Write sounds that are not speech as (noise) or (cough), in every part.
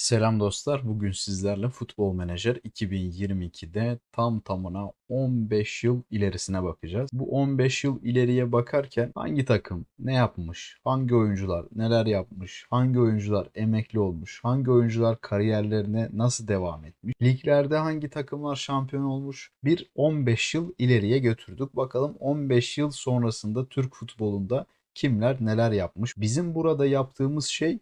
Selam dostlar. Bugün sizlerle Futbol Menajer 2022'de tam tamına 15 yıl ilerisine bakacağız. Bu 15 yıl ileriye bakarken hangi takım ne yapmış, hangi oyuncular neler yapmış, hangi oyuncular emekli olmuş, hangi oyuncular kariyerlerine nasıl devam etmiş, liglerde hangi takımlar şampiyon olmuş bir 15 yıl ileriye götürdük. Bakalım 15 yıl sonrasında Türk futbolunda kimler neler yapmış. Bizim burada yaptığımız şey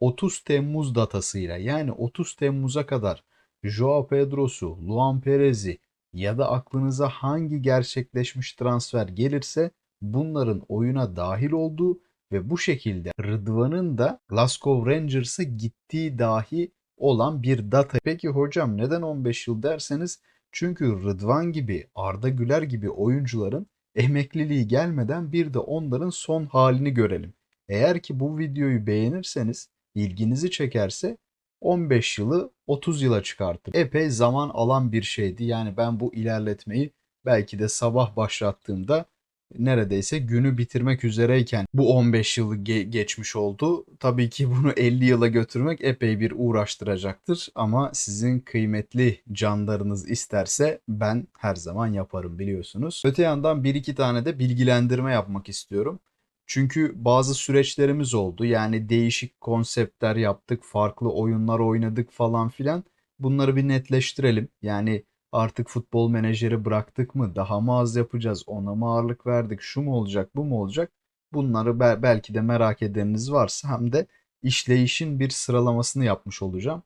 30 Temmuz datasıyla yani 30 Temmuz'a kadar Joao Pedro'su, Luan Perez'i ya da aklınıza hangi gerçekleşmiş transfer gelirse bunların oyuna dahil olduğu ve bu şekilde Rıdvan'ın da Glasgow Rangers'a gittiği dahi olan bir data. Peki hocam neden 15 yıl derseniz çünkü Rıdvan gibi Arda Güler gibi oyuncuların emekliliği gelmeden bir de onların son halini görelim. Eğer ki bu videoyu beğenirseniz ilginizi çekerse 15 yılı 30 yıla çıkartır. Epey zaman alan bir şeydi. Yani ben bu ilerletmeyi belki de sabah başlattığımda neredeyse günü bitirmek üzereyken bu 15 yılı ge- geçmiş oldu. Tabii ki bunu (laughs) 50 yıla götürmek epey bir uğraştıracaktır ama sizin kıymetli canlarınız isterse ben her zaman yaparım biliyorsunuz. Öte yandan bir iki tane de bilgilendirme yapmak istiyorum. Çünkü bazı süreçlerimiz oldu. Yani değişik konseptler yaptık, farklı oyunlar oynadık falan filan. Bunları bir netleştirelim. Yani artık futbol menajeri bıraktık mı? Daha mı az yapacağız? Ona mı ağırlık verdik? Şu mu olacak, bu mu olacak? Bunları be- belki de merak edeniniz varsa hem de işleyişin bir sıralamasını yapmış olacağım.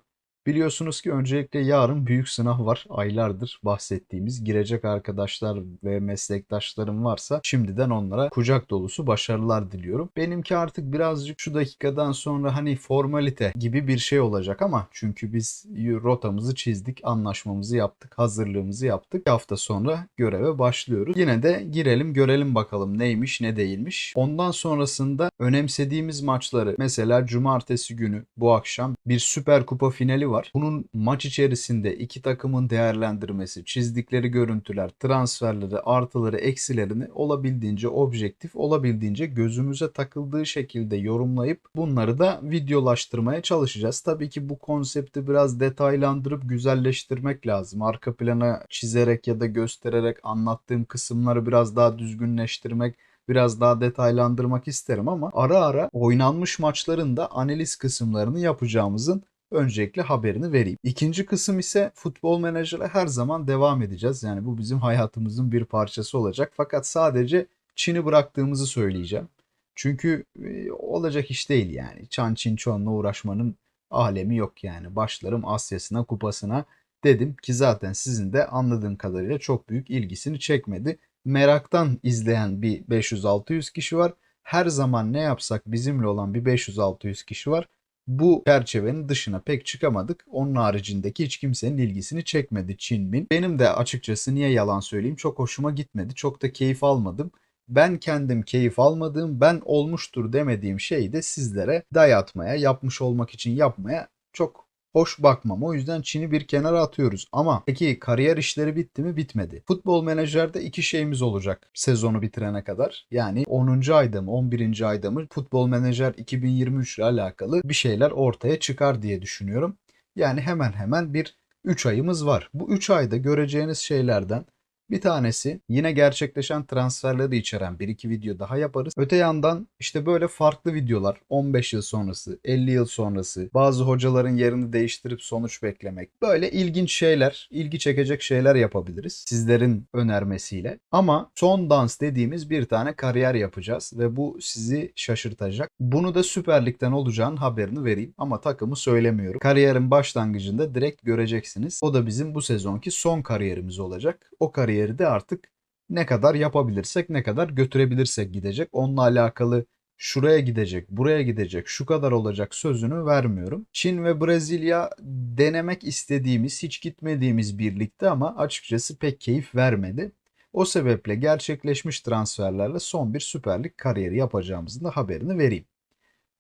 Biliyorsunuz ki öncelikle yarın büyük sınav var. Aylardır bahsettiğimiz girecek arkadaşlar ve meslektaşlarım varsa şimdiden onlara kucak dolusu başarılar diliyorum. Benimki artık birazcık şu dakikadan sonra hani formalite gibi bir şey olacak ama çünkü biz rotamızı çizdik, anlaşmamızı yaptık, hazırlığımızı yaptık. Bir hafta sonra göreve başlıyoruz. Yine de girelim görelim bakalım neymiş ne değilmiş. Ondan sonrasında önemsediğimiz maçları mesela cumartesi günü bu akşam bir süper kupa finali var. Bunun maç içerisinde iki takımın değerlendirmesi, çizdikleri görüntüler, transferleri, artıları, eksilerini olabildiğince objektif, olabildiğince gözümüze takıldığı şekilde yorumlayıp bunları da videolaştırmaya çalışacağız. Tabii ki bu konsepti biraz detaylandırıp güzelleştirmek lazım. Arka plana çizerek ya da göstererek anlattığım kısımları biraz daha düzgünleştirmek biraz daha detaylandırmak isterim ama ara ara oynanmış maçların da analiz kısımlarını yapacağımızın öncelikle haberini vereyim. İkinci kısım ise futbol menajere her zaman devam edeceğiz. Yani bu bizim hayatımızın bir parçası olacak. Fakat sadece Çin'i bıraktığımızı söyleyeceğim. Çünkü e, olacak iş değil yani. Çan Çin Çon'la uğraşmanın alemi yok yani. Başlarım Asya'sına, kupasına dedim ki zaten sizin de anladığım kadarıyla çok büyük ilgisini çekmedi. Meraktan izleyen bir 500-600 kişi var. Her zaman ne yapsak bizimle olan bir 500-600 kişi var bu çerçevenin dışına pek çıkamadık. Onun haricindeki hiç kimsenin ilgisini çekmedi Çin Min. Benim de açıkçası niye yalan söyleyeyim çok hoşuma gitmedi. Çok da keyif almadım. Ben kendim keyif almadığım, ben olmuştur demediğim şeyi de sizlere dayatmaya, yapmış olmak için yapmaya çok hoş bakmam. O yüzden Çin'i bir kenara atıyoruz. Ama peki kariyer işleri bitti mi? Bitmedi. Futbol menajerde iki şeyimiz olacak sezonu bitirene kadar. Yani 10. ayda mı 11. ayda mı futbol menajer 2023 ile alakalı bir şeyler ortaya çıkar diye düşünüyorum. Yani hemen hemen bir 3 ayımız var. Bu 3 ayda göreceğiniz şeylerden bir tanesi yine gerçekleşen transferleri içeren bir iki video daha yaparız. Öte yandan işte böyle farklı videolar 15 yıl sonrası, 50 yıl sonrası, bazı hocaların yerini değiştirip sonuç beklemek. Böyle ilginç şeyler, ilgi çekecek şeyler yapabiliriz sizlerin önermesiyle. Ama son dans dediğimiz bir tane kariyer yapacağız ve bu sizi şaşırtacak. Bunu da Süper Lig'den olacağın haberini vereyim ama takımı söylemiyorum. Kariyerin başlangıcında direkt göreceksiniz. O da bizim bu sezonki son kariyerimiz olacak. O kariyer kariyeri de artık ne kadar yapabilirsek, ne kadar götürebilirsek gidecek. Onunla alakalı şuraya gidecek, buraya gidecek, şu kadar olacak sözünü vermiyorum. Çin ve Brezilya denemek istediğimiz, hiç gitmediğimiz birlikte ama açıkçası pek keyif vermedi. O sebeple gerçekleşmiş transferlerle son bir Süper Lig kariyeri yapacağımızın da haberini vereyim.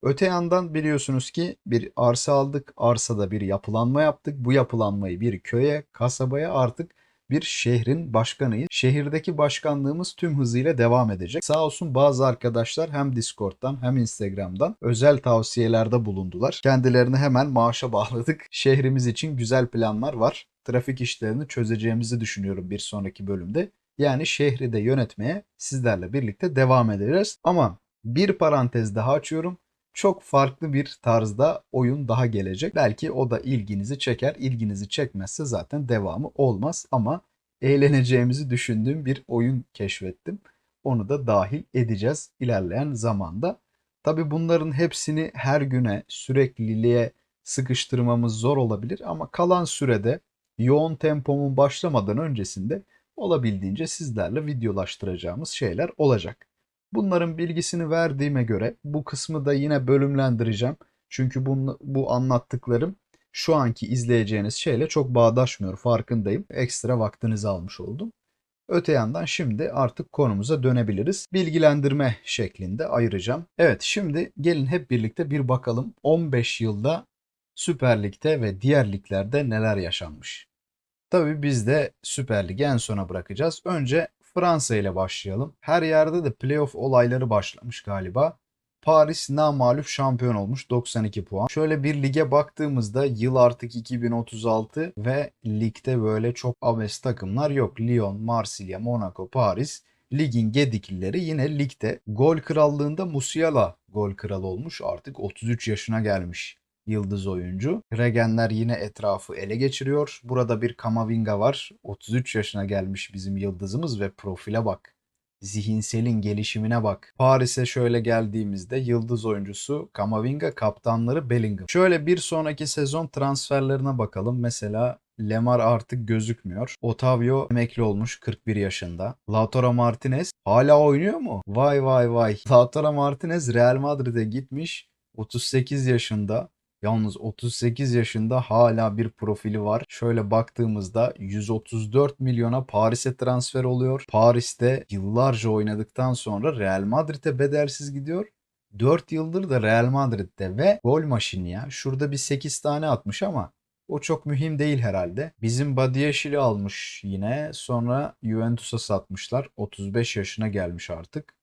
Öte yandan biliyorsunuz ki bir arsa aldık. Arsada bir yapılanma yaptık. Bu yapılanmayı bir köye, kasabaya artık bir şehrin başkanıyız. Şehirdeki başkanlığımız tüm hızıyla devam edecek. Sağ olsun bazı arkadaşlar hem Discord'dan hem Instagram'dan özel tavsiyelerde bulundular. Kendilerini hemen maaşa (laughs) bağladık. Şehrimiz için güzel planlar var. Trafik işlerini çözeceğimizi düşünüyorum bir sonraki bölümde. Yani şehri de yönetmeye sizlerle birlikte devam edeceğiz. Ama bir parantez daha açıyorum çok farklı bir tarzda oyun daha gelecek. Belki o da ilginizi çeker. İlginizi çekmezse zaten devamı olmaz ama eğleneceğimizi düşündüğüm bir oyun keşfettim. Onu da dahil edeceğiz ilerleyen zamanda. Tabi bunların hepsini her güne sürekliliğe sıkıştırmamız zor olabilir ama kalan sürede yoğun tempomun başlamadan öncesinde olabildiğince sizlerle videolaştıracağımız şeyler olacak. Bunların bilgisini verdiğime göre bu kısmı da yine bölümlendireceğim. Çünkü bu, bu anlattıklarım şu anki izleyeceğiniz şeyle çok bağdaşmıyor farkındayım. Ekstra vaktinizi almış oldum. Öte yandan şimdi artık konumuza dönebiliriz. Bilgilendirme şeklinde ayıracağım. Evet şimdi gelin hep birlikte bir bakalım 15 yılda Süper Lig'de ve diğer liglerde neler yaşanmış. Tabii biz de Süper Lig'i en sona bırakacağız. Önce Fransa ile başlayalım. Her yerde de playoff olayları başlamış galiba. Paris namalüf şampiyon olmuş 92 puan. Şöyle bir lige baktığımızda yıl artık 2036 ve ligde böyle çok abes takımlar yok. Lyon, Marsilya, Monaco, Paris ligin gediklileri yine ligde. Gol krallığında Musiala gol kralı olmuş artık 33 yaşına gelmiş yıldız oyuncu. Regenler yine etrafı ele geçiriyor. Burada bir Kamavinga var. 33 yaşına gelmiş bizim yıldızımız ve profile bak. Zihinselin gelişimine bak. Paris'e şöyle geldiğimizde yıldız oyuncusu Kamavinga, kaptanları Bellingham. Şöyle bir sonraki sezon transferlerine bakalım. Mesela Lemar artık gözükmüyor. Otavio emekli olmuş 41 yaşında. Lautaro Martinez hala oynuyor mu? Vay vay vay. Lautaro Martinez Real Madrid'e gitmiş. 38 yaşında. Yalnız 38 yaşında hala bir profili var. Şöyle baktığımızda 134 milyona Paris'e transfer oluyor. Paris'te yıllarca oynadıktan sonra Real Madrid'e bedelsiz gidiyor. 4 yıldır da Real Madrid'de ve gol maşini ya. Şurada bir 8 tane atmış ama o çok mühim değil herhalde. Bizim Badiashil'i almış yine. Sonra Juventus'a satmışlar. 35 yaşına gelmiş artık.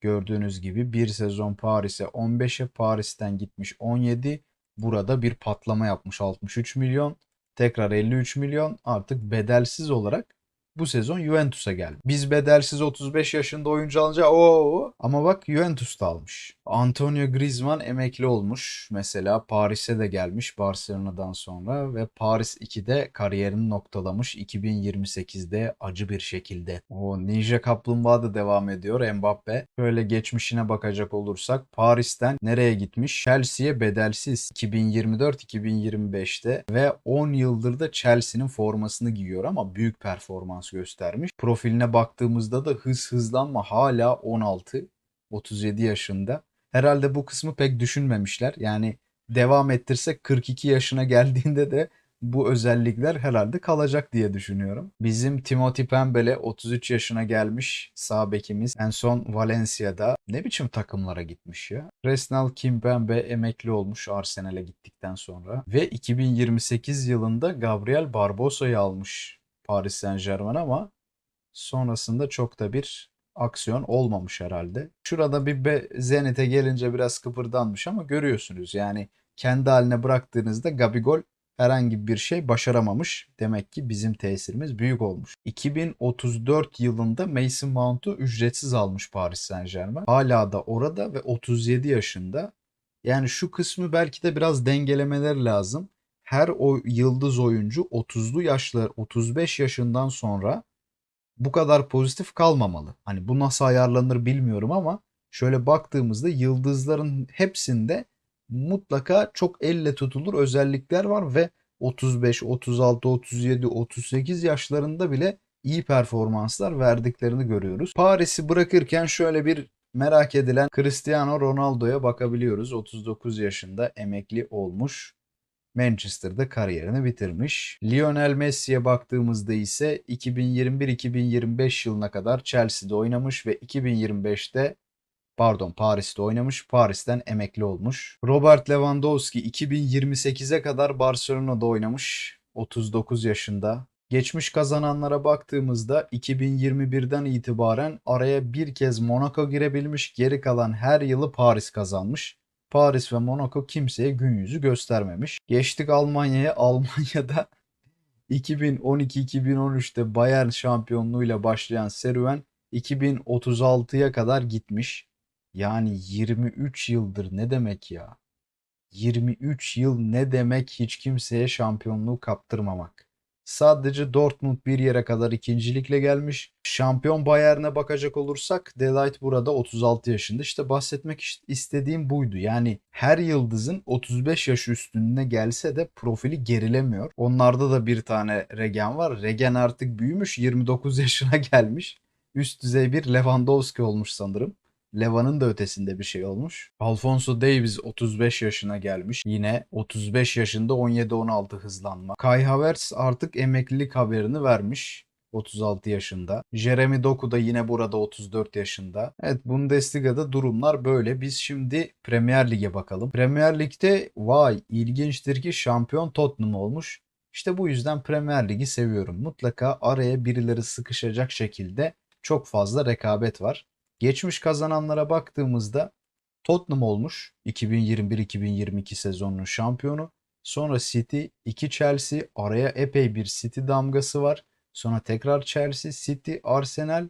Gördüğünüz gibi bir sezon Paris'e 15'e Paris'ten gitmiş 17 burada bir patlama yapmış 63 milyon. Tekrar 53 milyon artık bedelsiz olarak bu sezon Juventus'a geldi. Biz bedelsiz 35 yaşında oyuncu alınca o ama bak Juventus da almış. Antonio Griezmann emekli olmuş. Mesela Paris'e de gelmiş Barcelona'dan sonra ve Paris 2'de kariyerini noktalamış 2028'de acı bir şekilde. O Ninja Kaplumbağa da devam ediyor Mbappe. Böyle geçmişine bakacak olursak Paris'ten nereye gitmiş? Chelsea'ye bedelsiz 2024-2025'te ve 10 yıldır da Chelsea'nin formasını giyiyor ama büyük performans performans göstermiş. Profiline baktığımızda da hız hızlanma hala 16, 37 yaşında. Herhalde bu kısmı pek düşünmemişler. Yani devam ettirsek 42 yaşına geldiğinde de bu özellikler herhalde kalacak diye düşünüyorum. Bizim Timothy Pembele 33 yaşına gelmiş sağ bekimiz. En son Valencia'da ne biçim takımlara gitmiş ya. Resnal Kimpembe emekli olmuş Arsenal'e gittikten sonra. Ve 2028 yılında Gabriel Barbosa'yı almış Paris Saint Germain ama sonrasında çok da bir aksiyon olmamış herhalde. Şurada bir Zenit'e gelince biraz kıpırdanmış ama görüyorsunuz yani kendi haline bıraktığınızda Gabigol herhangi bir şey başaramamış. Demek ki bizim tesirimiz büyük olmuş. 2034 yılında Mason Mount'u ücretsiz almış Paris Saint Germain. Hala da orada ve 37 yaşında. Yani şu kısmı belki de biraz dengelemeler lazım her o yıldız oyuncu 30'lu yaşlar 35 yaşından sonra bu kadar pozitif kalmamalı. Hani bu nasıl ayarlanır bilmiyorum ama şöyle baktığımızda yıldızların hepsinde mutlaka çok elle tutulur özellikler var ve 35, 36, 37, 38 yaşlarında bile iyi performanslar verdiklerini görüyoruz. Paris'i bırakırken şöyle bir merak edilen Cristiano Ronaldo'ya bakabiliyoruz. 39 yaşında emekli olmuş. Manchester'da kariyerini bitirmiş. Lionel Messi'ye baktığımızda ise 2021-2025 yılına kadar Chelsea'de oynamış ve 2025'te pardon Paris'te oynamış. Paris'ten emekli olmuş. Robert Lewandowski 2028'e kadar Barcelona'da oynamış. 39 yaşında. Geçmiş kazananlara baktığımızda 2021'den itibaren araya bir kez Monaco girebilmiş, geri kalan her yılı Paris kazanmış. Paris ve Monaco kimseye gün yüzü göstermemiş. Geçtik Almanya'ya. (laughs) Almanya'da 2012-2013'te Bayern şampiyonluğuyla başlayan serüven 2036'ya kadar gitmiş. Yani 23 yıldır ne demek ya? 23 yıl ne demek hiç kimseye şampiyonluğu kaptırmamak. Sadece Dortmund bir yere kadar ikincilikle gelmiş. Şampiyon Bayern'e bakacak olursak Delight burada 36 yaşında. İşte bahsetmek istediğim buydu. Yani her yıldızın 35 yaş üstüne gelse de profili gerilemiyor. Onlarda da bir tane Regen var. Regen artık büyümüş 29 yaşına (laughs) gelmiş. Üst düzey bir Lewandowski olmuş sanırım. Leva'nın da ötesinde bir şey olmuş. Alfonso Davies 35 yaşına gelmiş. Yine 35 yaşında 17-16 hızlanma. Kai Havertz artık emeklilik haberini vermiş. 36 yaşında. Jeremy Doku da yine burada 34 yaşında. Evet Bundesliga'da durumlar böyle. Biz şimdi Premier Lig'e bakalım. Premier Lig'de vay ilginçtir ki şampiyon Tottenham olmuş. İşte bu yüzden Premier Lig'i seviyorum. Mutlaka araya birileri sıkışacak şekilde çok fazla rekabet var. Geçmiş kazananlara baktığımızda Tottenham olmuş 2021-2022 sezonunun şampiyonu. Sonra City, 2 Chelsea, araya epey bir City damgası var. Sonra tekrar Chelsea, City, Arsenal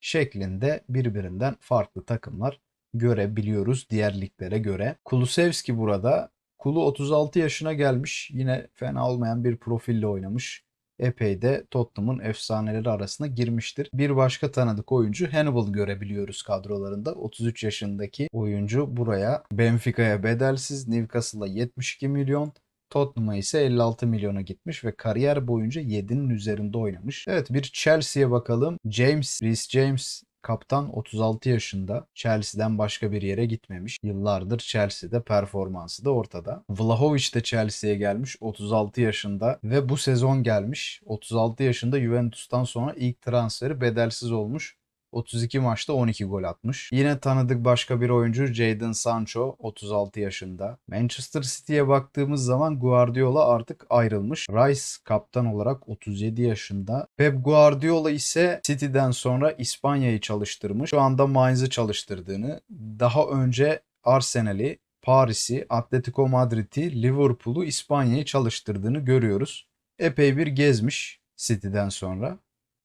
şeklinde birbirinden farklı takımlar görebiliyoruz diğer liglere göre. Kulusevski burada. Kulu 36 yaşına gelmiş. Yine fena olmayan bir profille oynamış epey de Tottenham'ın efsaneleri arasına girmiştir. Bir başka tanıdık oyuncu Hannibal görebiliyoruz kadrolarında. 33 yaşındaki oyuncu buraya Benfica'ya bedelsiz, Newcastle'a 72 milyon, Tottenham'a ise 56 milyona gitmiş ve kariyer boyunca 7'nin üzerinde oynamış. Evet bir Chelsea'ye bakalım. James, Reece James Kaptan 36 yaşında. Chelsea'den başka bir yere gitmemiş. Yıllardır Chelsea'de performansı da ortada. Vlahovic de Chelsea'ye gelmiş 36 yaşında ve bu sezon gelmiş. 36 yaşında Juventus'tan sonra ilk transferi bedelsiz olmuş. 32 maçta 12 gol atmış. Yine tanıdık başka bir oyuncu Jadon Sancho 36 yaşında. Manchester City'ye baktığımız zaman Guardiola artık ayrılmış. Rice kaptan olarak 37 yaşında. Pep Guardiola ise City'den sonra İspanya'yı çalıştırmış. Şu anda Mainz'ı çalıştırdığını, daha önce Arsenal'i, Paris'i, Atletico Madrid'i, Liverpool'u, İspanya'yı çalıştırdığını görüyoruz. Epey bir gezmiş City'den sonra.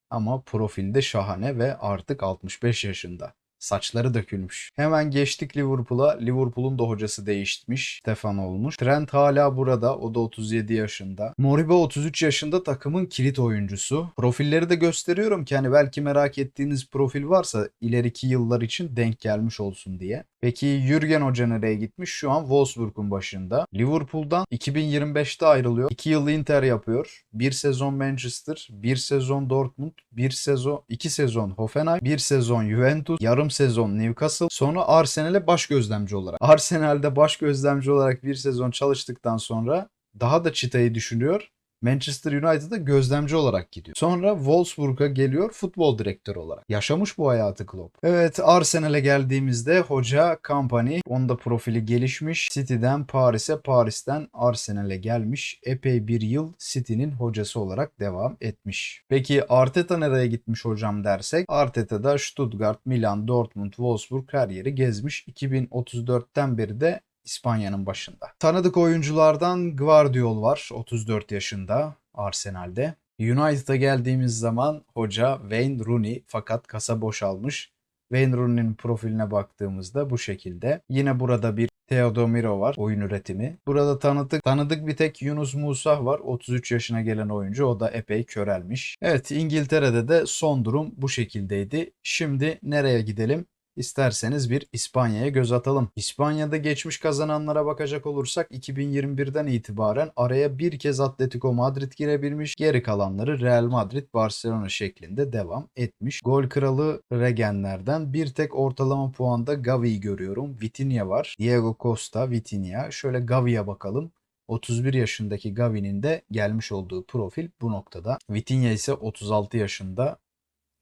Ama profilde şahane ve artık 65 yaşında. Saçları dökülmüş. Hemen geçtik Liverpool'a. Liverpool'un da hocası değişmiş. Stefan olmuş. Trent hala burada. O da 37 yaşında. Moriba 33 yaşında takımın kilit oyuncusu. Profilleri de gösteriyorum ki hani belki merak ettiğiniz profil varsa ileriki yıllar için denk gelmiş olsun diye. Peki Jürgen Hoca nereye gitmiş? Şu an Wolfsburg'un başında. Liverpool'dan 2025'te ayrılıyor. 2 yıl Inter yapıyor. 1 sezon Manchester, 1 sezon Dortmund, 1 sezon, 2 sezon Hoffenheim, 1 sezon Juventus, yarım sezon Newcastle, sonra Arsenal'e baş gözlemci olarak. Arsenal'de baş gözlemci olarak bir sezon çalıştıktan sonra daha da çıtayı düşünüyor Manchester United'a gözlemci olarak gidiyor. Sonra Wolfsburg'a geliyor futbol direktörü olarak. Yaşamış bu hayatı Klopp. Evet Arsenal'e geldiğimizde hoca Company onda profili gelişmiş. City'den Paris'e, Paris'ten Arsenal'e gelmiş. Epey bir yıl City'nin hocası olarak devam etmiş. Peki Arteta nereye gitmiş hocam dersek Arteta da Stuttgart, Milan, Dortmund, Wolfsburg her yeri gezmiş. 2034'ten beri de İspanya'nın başında. Tanıdık oyunculardan Guardiol var 34 yaşında Arsenal'de. United'a geldiğimiz zaman hoca Wayne Rooney fakat kasa boşalmış. Wayne Rooney'nin profiline baktığımızda bu şekilde. Yine burada bir Teodomiro var oyun üretimi. Burada tanıdık tanıdık bir tek Yunus Musa var. 33 yaşına gelen oyuncu. O da epey körelmiş. Evet İngiltere'de de son durum bu şekildeydi. Şimdi nereye gidelim? İsterseniz bir İspanya'ya göz atalım. İspanya'da geçmiş kazananlara bakacak olursak 2021'den itibaren araya bir kez Atletico Madrid girebilmiş. Geri kalanları Real Madrid, Barcelona şeklinde devam etmiş. Gol kralı Regenlerden bir tek ortalama puanda Gavi'yi görüyorum. Vitinha var. Diego Costa, Vitinha. Şöyle Gavi'ye bakalım. 31 yaşındaki Gavi'nin de gelmiş olduğu profil bu noktada. Vitinha ise 36 yaşında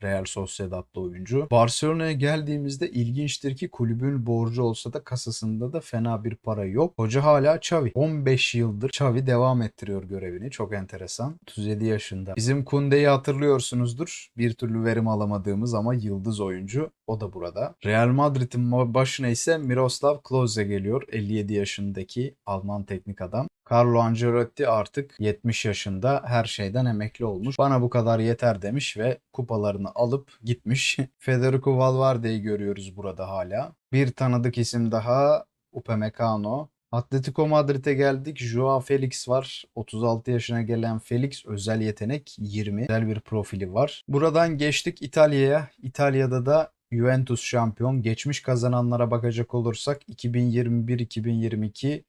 Real Sociedad'da oyuncu. Barcelona'ya geldiğimizde ilginçtir ki kulübün borcu olsa da kasasında da fena bir para yok. Hoca hala Xavi. 15 yıldır Xavi devam ettiriyor görevini. Çok enteresan. 37 yaşında. Bizim Kunde'yi hatırlıyorsunuzdur. Bir türlü verim alamadığımız ama yıldız oyuncu. O da burada. Real Madrid'in başına ise Miroslav Klose geliyor. 57 yaşındaki Alman teknik adam. Carlo Ancelotti artık 70 yaşında her şeyden emekli olmuş. Bana bu kadar yeter demiş ve kupalarını alıp gitmiş. (laughs) Federico Valverde'yi görüyoruz burada hala. Bir tanıdık isim daha Upamecano. Atletico Madrid'e geldik. Joao Felix var. 36 yaşına gelen Felix özel yetenek 20. Güzel bir profili var. Buradan geçtik İtalya'ya. İtalya'da da Juventus şampiyon. Geçmiş kazananlara bakacak olursak 2021-2022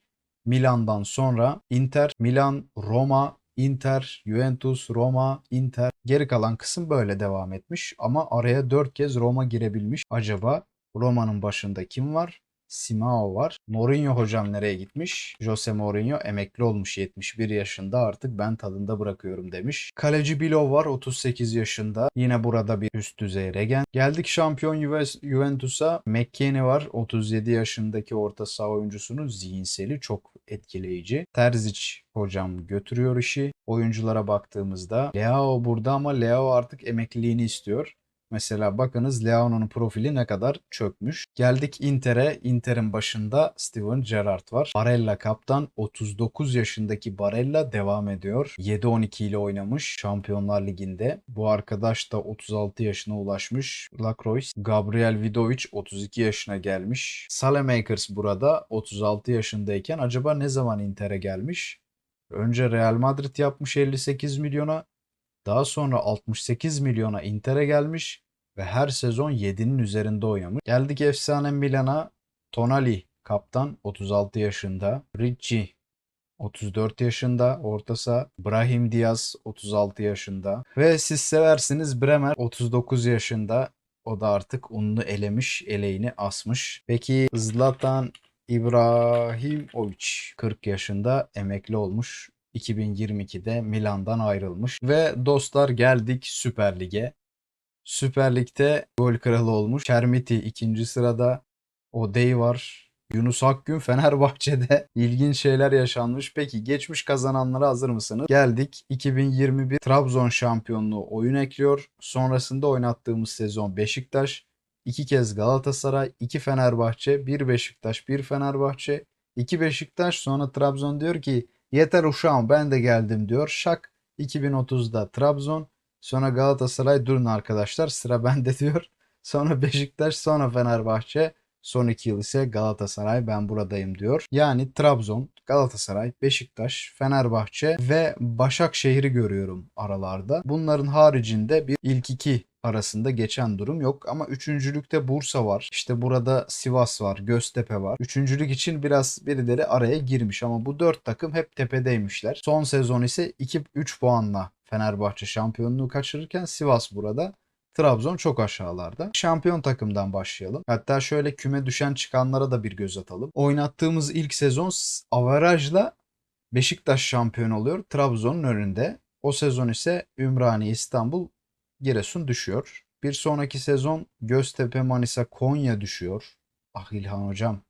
Milan'dan sonra Inter, Milan, Roma, Inter, Juventus, Roma, Inter. Geri kalan kısım böyle devam etmiş ama araya 4 kez Roma girebilmiş. Acaba Roma'nın başında kim var? Simao var. Mourinho hocam nereye gitmiş? Jose Mourinho emekli olmuş 71 yaşında artık ben tadında bırakıyorum demiş. Kaleci Bilo var 38 yaşında. Yine burada bir üst düzey regen. Geldik şampiyon Juve- Juventus'a. McKennie var 37 yaşındaki orta saha oyuncusunun zihinseli çok etkileyici. Terzic hocam götürüyor işi. Oyunculara baktığımızda Leao burada ama Leao artık emekliliğini istiyor. Mesela bakınız Leao'nun profili ne kadar çökmüş. Geldik Inter'e. Inter'in başında Steven Gerrard var. Barella kaptan 39 yaşındaki Barella devam ediyor. 7-12 ile oynamış Şampiyonlar Ligi'nde. Bu arkadaş da 36 yaşına ulaşmış. Lacroix. Gabriel Vidovic 32 yaşına gelmiş. Salemakers burada 36 yaşındayken acaba ne zaman Inter'e gelmiş? Önce Real Madrid yapmış 58 milyona. Daha sonra 68 milyona Inter'e gelmiş ve her sezon 7'nin üzerinde oynamış. Geldik efsane Milan'a. Tonali kaptan 36 yaşında. Ricci 34 yaşında orta saha. Brahim Diaz 36 yaşında. Ve siz seversiniz Bremer 39 yaşında. O da artık ununu elemiş, eleğini asmış. Peki Zlatan İbrahimovic 40 yaşında emekli olmuş. 2022'de Milan'dan ayrılmış. Ve dostlar geldik Süper Lig'e. Süper Lig'de gol kralı olmuş. Çermiti ikinci sırada. Odey var. Yunus Akgün Fenerbahçe'de (laughs) ilginç şeyler yaşanmış. Peki geçmiş kazananlara hazır mısınız? Geldik 2021 Trabzon şampiyonluğu oyun ekliyor. Sonrasında oynattığımız sezon Beşiktaş, iki kez Galatasaray, iki Fenerbahçe, bir Beşiktaş, bir Fenerbahçe, iki Beşiktaş sonra Trabzon diyor ki yeter uşağım ben de geldim diyor. Şak 2030'da Trabzon sonra Galatasaray durun arkadaşlar sıra bende (laughs) diyor. Sonra Beşiktaş sonra Fenerbahçe son iki yıl ise Galatasaray ben buradayım diyor. Yani Trabzon, Galatasaray, Beşiktaş, Fenerbahçe ve Başakşehir'i görüyorum aralarda. Bunların haricinde bir ilk iki arasında geçen durum yok ama üçüncülükte Bursa var. İşte burada Sivas var, Göztepe var. Üçüncülük için biraz birileri araya girmiş ama bu dört takım hep tepedeymişler. Son sezon ise 2-3 puanla Fenerbahçe şampiyonluğu kaçırırken Sivas burada. Trabzon çok aşağılarda. Şampiyon takımdan başlayalım. Hatta şöyle küme düşen çıkanlara da bir göz atalım. Oynattığımız ilk sezon avarajla Beşiktaş şampiyon oluyor. Trabzon'un önünde. O sezon ise Ümraniye, İstanbul, Giresun düşüyor. Bir sonraki sezon Göztepe, Manisa, Konya düşüyor. Ah İlhan Hocam.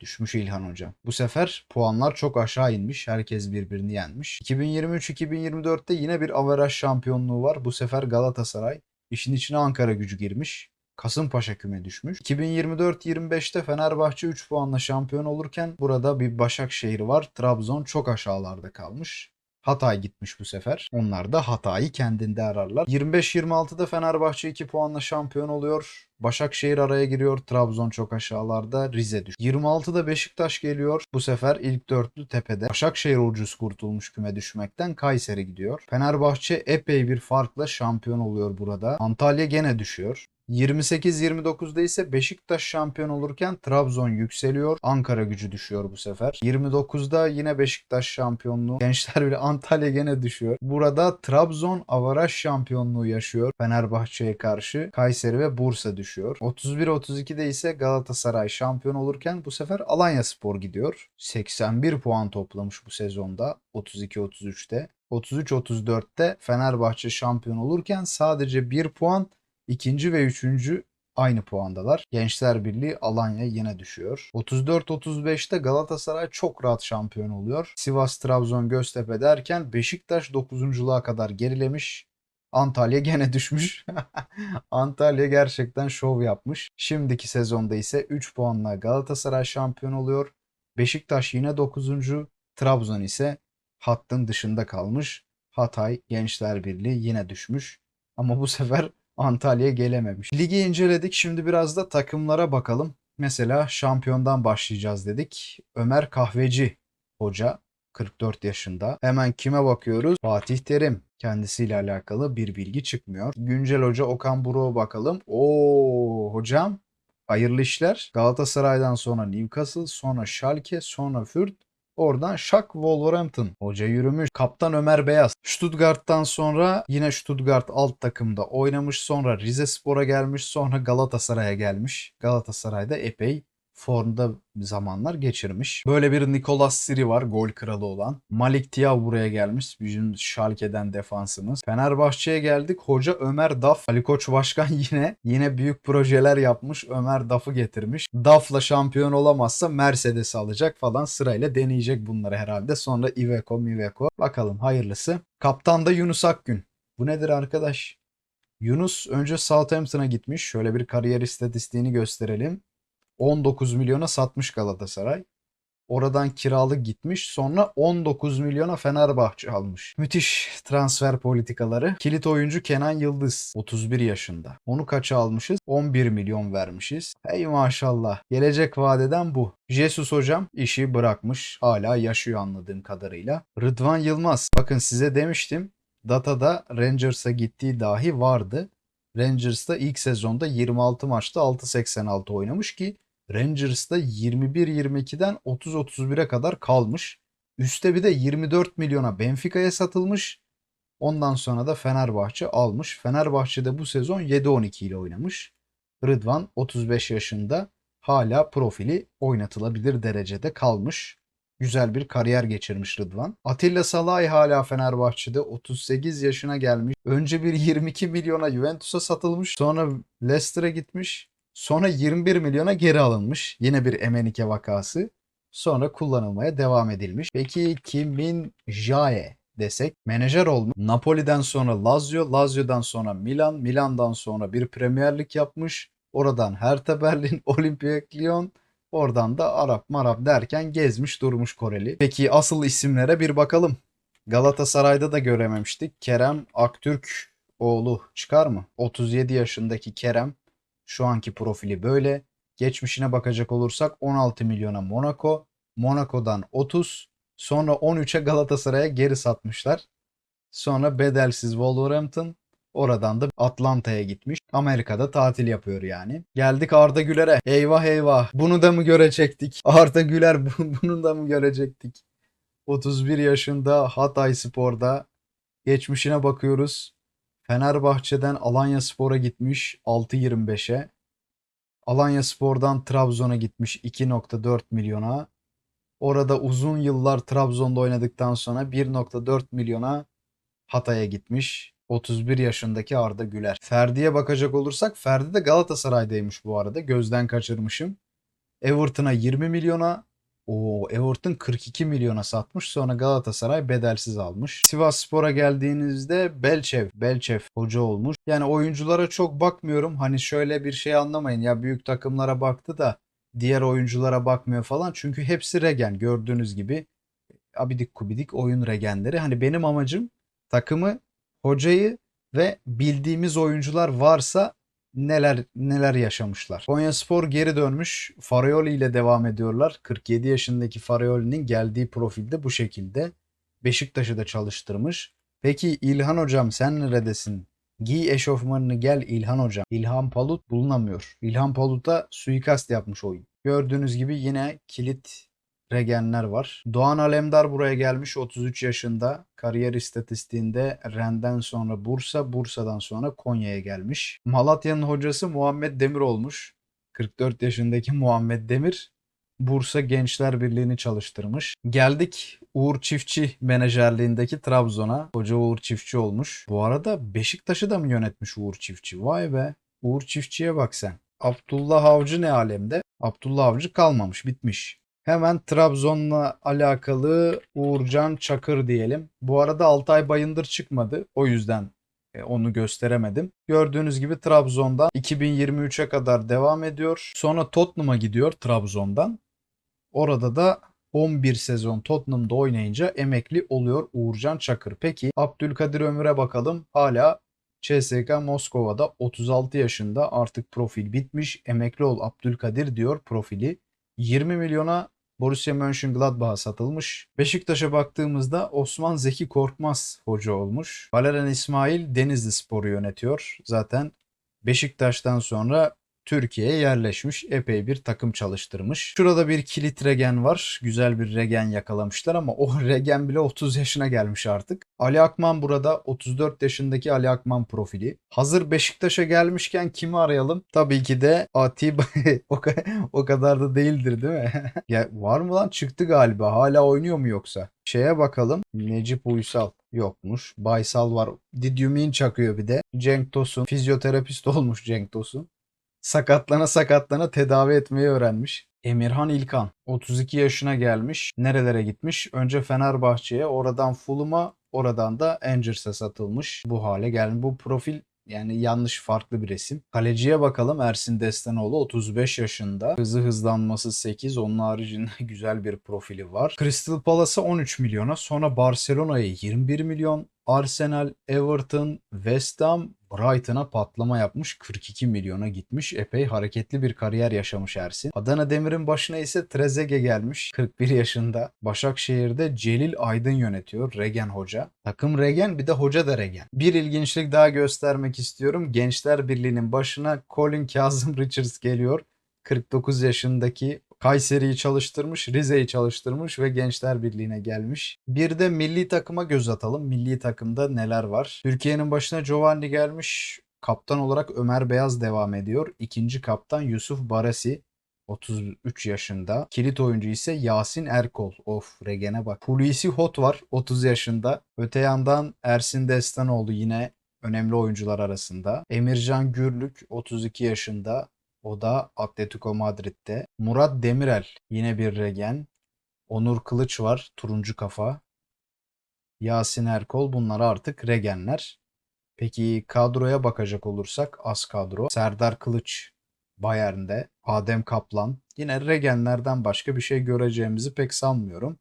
Düşmüş İlhan Hocam. Bu sefer puanlar çok aşağı inmiş. Herkes birbirini yenmiş. 2023-2024'te yine bir averaj şampiyonluğu var. Bu sefer Galatasaray. İşin içine Ankara gücü girmiş. Kasımpaşa küme düşmüş. 2024-25'te Fenerbahçe 3 puanla şampiyon olurken burada bir Başakşehir var. Trabzon çok aşağılarda kalmış. Hatay gitmiş bu sefer. Onlar da Hatay'ı kendinde ararlar. 25-26'da Fenerbahçe 2 puanla şampiyon oluyor. Başakşehir araya giriyor. Trabzon çok aşağılarda. Rize düş. 26'da Beşiktaş geliyor. Bu sefer ilk dörtlü tepede. Başakşehir ucuz kurtulmuş küme düşmekten. Kayseri gidiyor. Fenerbahçe epey bir farkla şampiyon oluyor burada. Antalya gene düşüyor. 28-29'da ise Beşiktaş şampiyon olurken Trabzon yükseliyor. Ankara gücü düşüyor bu sefer. 29'da yine Beşiktaş şampiyonluğu. Gençler bile Antalya gene düşüyor. Burada Trabzon avaraj şampiyonluğu yaşıyor Fenerbahçe'ye karşı. Kayseri ve Bursa düşüyor. 31-32'de ise Galatasaray şampiyon olurken bu sefer Alanya Spor gidiyor. 81 puan toplamış bu sezonda 32-33'te. 33-34'te Fenerbahçe şampiyon olurken sadece 1 puan İkinci ve üçüncü aynı puandalar. Gençler Birliği Alanya yine düşüyor. 34-35'te Galatasaray çok rahat şampiyon oluyor. Sivas, Trabzon, Göztepe derken Beşiktaş 9.luğa kadar gerilemiş. Antalya gene düşmüş. (laughs) Antalya gerçekten şov yapmış. Şimdiki sezonda ise 3 puanla Galatasaray şampiyon oluyor. Beşiktaş yine 9. Trabzon ise hattın dışında kalmış. Hatay Gençler Birliği yine düşmüş. Ama bu sefer Antalya gelememiş. Ligi inceledik. Şimdi biraz da takımlara bakalım. Mesela şampiyondan başlayacağız dedik. Ömer Kahveci hoca 44 yaşında. Hemen kime bakıyoruz? Fatih Terim. Kendisiyle alakalı bir bilgi çıkmıyor. Güncel hoca Okan Buruk'a bakalım. Oo hocam hayırlı işler. Galatasaray'dan sonra Newcastle, sonra Schalke, sonra Fürth, Oradan Şak Wolverhampton. Hoca yürümüş. Kaptan Ömer Beyaz. Stuttgart'tan sonra yine Stuttgart alt takımda oynamış. Sonra Rize Spor'a gelmiş. Sonra Galatasaray'a gelmiş. Galatasaray'da epey formda zamanlar geçirmiş. Böyle bir Nicolas Siri var gol kralı olan. Malik Tiaw buraya gelmiş. Bizim Schalke'den defansımız. Fenerbahçe'ye geldik. Hoca Ömer Daf. Ali Koç Başkan (laughs) yine yine büyük projeler yapmış. Ömer Daf'ı getirmiş. Daf'la şampiyon olamazsa Mercedes alacak falan sırayla deneyecek bunları herhalde. Sonra Iveco, Miveco. Bakalım hayırlısı. Kaptan da Yunus Akgün. Bu nedir arkadaş? Yunus önce Southampton'a gitmiş. Şöyle bir kariyer istatistiğini gösterelim. 19 milyona satmış Galatasaray. Oradan kiralık gitmiş. Sonra 19 milyona Fenerbahçe almış. Müthiş transfer politikaları. Kilit oyuncu Kenan Yıldız. 31 yaşında. Onu kaça almışız? 11 milyon vermişiz. Hey maşallah. Gelecek vadeden bu. Jesus hocam işi bırakmış. Hala yaşıyor anladığım kadarıyla. Rıdvan Yılmaz. Bakın size demiştim. Data'da Rangers'a gittiği dahi vardı. Rangers'ta ilk sezonda 26 maçta 6.86 oynamış ki Rangers'ta 21-22'den 30-31'e kadar kalmış. Üste bir de 24 milyona Benfica'ya satılmış. Ondan sonra da Fenerbahçe almış. Fenerbahçe'de bu sezon 7-12 ile oynamış. Rıdvan 35 yaşında hala profili oynatılabilir derecede kalmış. Güzel bir kariyer geçirmiş Rıdvan. Atilla Salay hala Fenerbahçe'de 38 yaşına gelmiş. Önce bir 22 milyona Juventus'a satılmış. Sonra Leicester'a gitmiş. Sonra 21 milyona geri alınmış. Yine bir Emenike vakası. Sonra kullanılmaya devam edilmiş. Peki Kimin Jae desek menajer olmuş. Napoli'den sonra Lazio, Lazio'dan sonra Milan, Milan'dan sonra bir Premier Lig yapmış. Oradan Hertha Berlin, (laughs) Olympiak Lyon, oradan da Arap Marap derken gezmiş durmuş Koreli. Peki asıl isimlere bir bakalım. Galatasaray'da da görememiştik. Kerem Aktürk oğlu çıkar mı? 37 yaşındaki Kerem şu anki profili böyle. Geçmişine bakacak olursak 16 milyona Monaco. Monaco'dan 30. Sonra 13'e Galatasaray'a geri satmışlar. Sonra bedelsiz Wolverhampton. Oradan da Atlanta'ya gitmiş. Amerika'da tatil yapıyor yani. Geldik Arda Güler'e. Eyvah eyvah. Bunu da mı görecektik? Arda Güler (laughs) bunu da mı görecektik? 31 yaşında Hatay Spor'da. Geçmişine bakıyoruz. Fenerbahçe'den Alanya Spor'a gitmiş 6.25'e. Alanya Spor'dan Trabzon'a gitmiş 2.4 milyona. Orada uzun yıllar Trabzon'da oynadıktan sonra 1.4 milyona Hatay'a gitmiş. 31 yaşındaki Arda Güler. Ferdi'ye bakacak olursak Ferdi de Galatasaray'daymış bu arada. Gözden kaçırmışım. Everton'a 20 milyona, o Everton 42 milyona satmış. Sonra Galatasaray bedelsiz almış. Sivas Spor'a geldiğinizde Belçev, Belçev hoca olmuş. Yani oyunculara çok bakmıyorum. Hani şöyle bir şey anlamayın. Ya büyük takımlara baktı da diğer oyunculara bakmıyor falan. Çünkü hepsi regen gördüğünüz gibi. Abidik kubidik oyun regenleri. Hani benim amacım takımı, hocayı ve bildiğimiz oyuncular varsa neler neler yaşamışlar. Konyaspor geri dönmüş. Farioli ile devam ediyorlar. 47 yaşındaki Farioli'nin geldiği profilde bu şekilde. Beşiktaş'ı da çalıştırmış. Peki İlhan hocam sen neredesin? Giy eşofmanını gel İlhan hocam. İlhan Palut bulunamıyor. İlhan Palut'a suikast yapmış oyun. Gördüğünüz gibi yine kilit regenler var. Doğan Alemdar buraya gelmiş 33 yaşında. Kariyer istatistiğinde Ren'den sonra Bursa, Bursa'dan sonra Konya'ya gelmiş. Malatya'nın hocası Muhammed Demir olmuş. 44 yaşındaki Muhammed Demir. Bursa Gençler Birliği'ni çalıştırmış. Geldik Uğur Çiftçi menajerliğindeki Trabzon'a. Hoca Uğur Çiftçi olmuş. Bu arada Beşiktaş'ı da mı yönetmiş Uğur Çiftçi? Vay be. Uğur Çiftçi'ye bak sen. Abdullah Avcı ne alemde? Abdullah Avcı kalmamış, bitmiş. Hemen Trabzon'la alakalı Uğurcan Çakır diyelim. Bu arada Altay Bayındır çıkmadı. O yüzden e, onu gösteremedim. Gördüğünüz gibi Trabzon'dan 2023'e kadar devam ediyor. Sonra Tottenham'a gidiyor Trabzon'dan. Orada da 11 sezon Tottenham'da oynayınca emekli oluyor Uğurcan Çakır. Peki Abdülkadir Ömür'e bakalım. Hala CSK Moskova'da 36 yaşında artık profil bitmiş. Emekli ol Abdülkadir diyor profili. 20 milyona Borussia Mönchengladbach'a satılmış. Beşiktaş'a baktığımızda Osman Zeki Korkmaz hoca olmuş. Valerian İsmail Denizli Spor'u yönetiyor. Zaten Beşiktaş'tan sonra Türkiye'ye yerleşmiş. Epey bir takım çalıştırmış. Şurada bir kilit regen var. Güzel bir regen yakalamışlar ama o (laughs) regen bile 30 yaşına gelmiş artık. Ali Akman burada 34 yaşındaki Ali Akman profili. Hazır Beşiktaş'a gelmişken kimi arayalım? Tabii ki de Atiba (laughs) o, ka- o kadar da değildir değil mi? (laughs) ya var mı lan? Çıktı galiba. Hala oynuyor mu yoksa? Şeye bakalım. Necip Uysal yokmuş. Baysal var. Didyumin çakıyor bir de. Cenk Tosun. Fizyoterapist olmuş Cenk Tosun sakatlana sakatlana tedavi etmeyi öğrenmiş. Emirhan İlkan 32 yaşına gelmiş. Nerelere gitmiş? Önce Fenerbahçe'ye, oradan Fulham'a, oradan da Angers'e satılmış. Bu hale gelmiş. Bu profil yani yanlış farklı bir resim. Kaleciye bakalım Ersin Destanoğlu 35 yaşında. Hızı hızlanması 8. Onun haricinde (laughs) güzel bir profili var. Crystal Palace'a 13 milyona sonra Barcelona'ya 21 milyon. Arsenal, Everton, West Ham, Brighton'a patlama yapmış 42 milyona gitmiş. Epey hareketli bir kariyer yaşamış Ersin. Adana Demir'in başına ise Trezeguet gelmiş 41 yaşında. Başakşehir'de Celil Aydın yönetiyor Regen Hoca. Takım Regen bir de hoca da Regen. Bir ilginçlik daha göstermek istiyorum. Gençler Birliği'nin başına Colin Kazım (laughs) Richards geliyor. 49 yaşındaki Kayseri'yi çalıştırmış, Rize'yi çalıştırmış ve Gençler Birliği'ne gelmiş. Bir de milli takıma göz atalım. Milli takımda neler var? Türkiye'nin başına Giovanni gelmiş. Kaptan olarak Ömer Beyaz devam ediyor. İkinci kaptan Yusuf Barasi. 33 yaşında. Kilit oyuncu ise Yasin Erkol. Of Regen'e bak. Hulusi Hot var 30 yaşında. Öte yandan Ersin Destanoğlu yine önemli oyuncular arasında. Emircan Gürlük 32 yaşında. O da Atletico Madrid'de. Murat Demirel yine bir regen. Onur Kılıç var turuncu kafa. Yasin Erkol bunlar artık regenler. Peki kadroya bakacak olursak az kadro. Serdar Kılıç Bayern'de. Adem Kaplan. Yine regenlerden başka bir şey göreceğimizi pek sanmıyorum.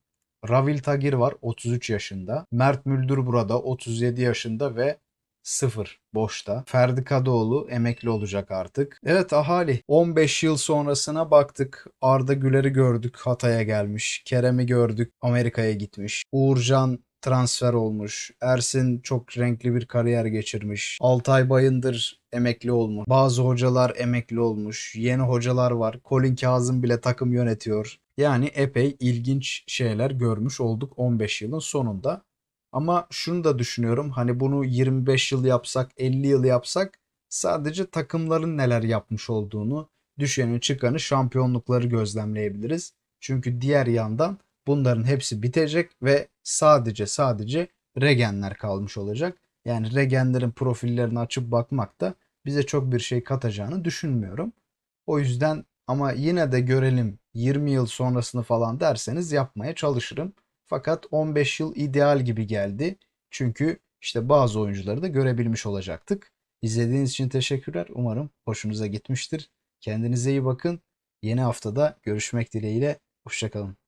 Ravil Tagir var 33 yaşında. Mert Müldür burada 37 yaşında ve Sıfır boşta. Ferdi Kadıoğlu emekli olacak artık. Evet ahali 15 yıl sonrasına baktık. Arda Güler'i gördük Hatay'a gelmiş. Kerem'i gördük Amerika'ya gitmiş. Uğurcan transfer olmuş. Ersin çok renkli bir kariyer geçirmiş. Altay Bayındır emekli olmuş. Bazı hocalar emekli olmuş. Yeni hocalar var. Colin Kazım bile takım yönetiyor. Yani epey ilginç şeyler görmüş olduk 15 yılın sonunda. Ama şunu da düşünüyorum hani bunu 25 yıl yapsak 50 yıl yapsak sadece takımların neler yapmış olduğunu düşeni çıkanı şampiyonlukları gözlemleyebiliriz. Çünkü diğer yandan bunların hepsi bitecek ve sadece sadece regenler kalmış olacak. Yani regenlerin profillerini açıp bakmak da bize çok bir şey katacağını düşünmüyorum. O yüzden ama yine de görelim 20 yıl sonrasını falan derseniz yapmaya çalışırım. Fakat 15 yıl ideal gibi geldi. Çünkü işte bazı oyuncuları da görebilmiş olacaktık. İzlediğiniz için teşekkürler. Umarım hoşunuza gitmiştir. Kendinize iyi bakın. Yeni haftada görüşmek dileğiyle. Hoşçakalın.